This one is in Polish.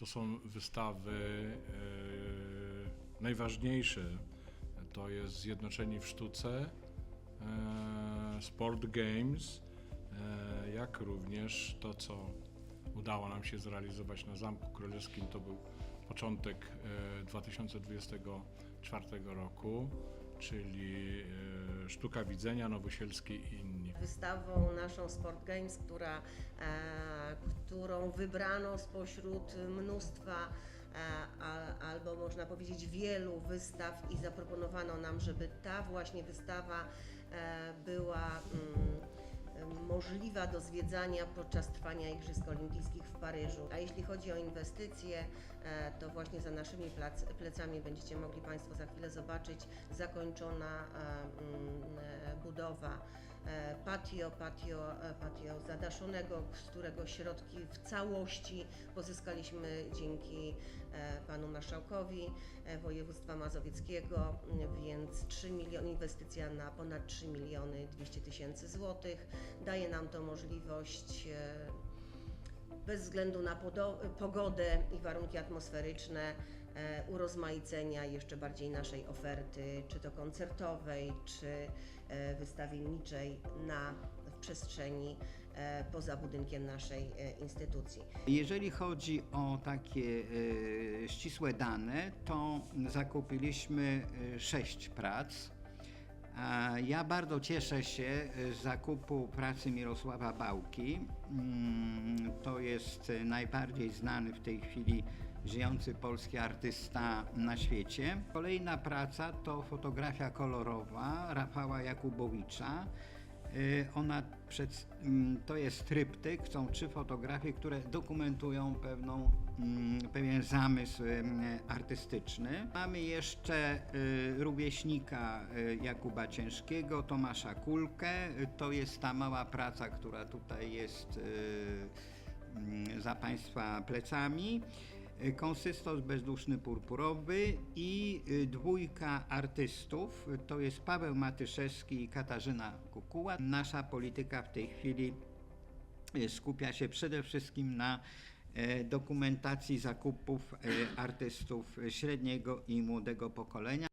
To są wystawy e, najważniejsze. To jest Zjednoczeni w Sztuce, e, Sport Games, e, jak również to, co udało nam się zrealizować na Zamku Królewskim. To był początek e, 2024 roku, czyli e, Sztuka Widzenia, Nowosielski i inni. wystawą naszą Sport Games, która, e, którą wybrano spośród mnóstwa e, albo można powiedzieć wielu wystaw i zaproponowano nam, żeby ta właśnie wystawa była mm, możliwa do zwiedzania podczas trwania Igrzysk Olimpijskich w Paryżu. A jeśli chodzi o inwestycje, e, to właśnie za naszymi plecami będziecie mogli Państwo za chwilę zobaczyć zakończona e, mm, e, budowa patio, patio, e, patio zadaszonego, z którego środki w całości pozyskaliśmy dzięki e, panu marszałkowi e, województwa mazowieckiego, więc 3 miliony, inwestycja na ponad 3 miliony 200 tysięcy złotych. Daje nam to możliwość e, bez względu na pogodę i warunki atmosferyczne e, urozmaicenia jeszcze bardziej naszej oferty, czy to koncertowej, czy e, wystawienniczej na przestrzeni e, poza budynkiem naszej instytucji. Jeżeli chodzi o takie ścisłe dane, to zakupiliśmy sześć prac. Ja bardzo cieszę się z zakupu pracy Mirosława Bałki. Mm, To jest najbardziej znany w tej chwili żyjący polski artysta na świecie. Kolejna praca to fotografia kolorowa Rafała Jakubowicza. Y, Ona przed, mm, to jest tryptyk, są trzy fotografie, które dokumentują pewną, mm, pewien zamysł mm, artystyczny. Mamy jeszcze y, rówieśnika y, Jakuba Ciężkiego, Tomasza Kulkę. Y, To jest ta mała praca, która tutaj jest y, za Państwa plecami. Y, Konsystos bezduszny purpurowy i y, dwójka artystów, to jest Paweł Matyszewski i Katarzyna Kukuła. Nasza polityka w tej chwili y, skupia się przede wszystkim na e, dokumentacji zakupów e, artystów średniego i młodego pokolenia.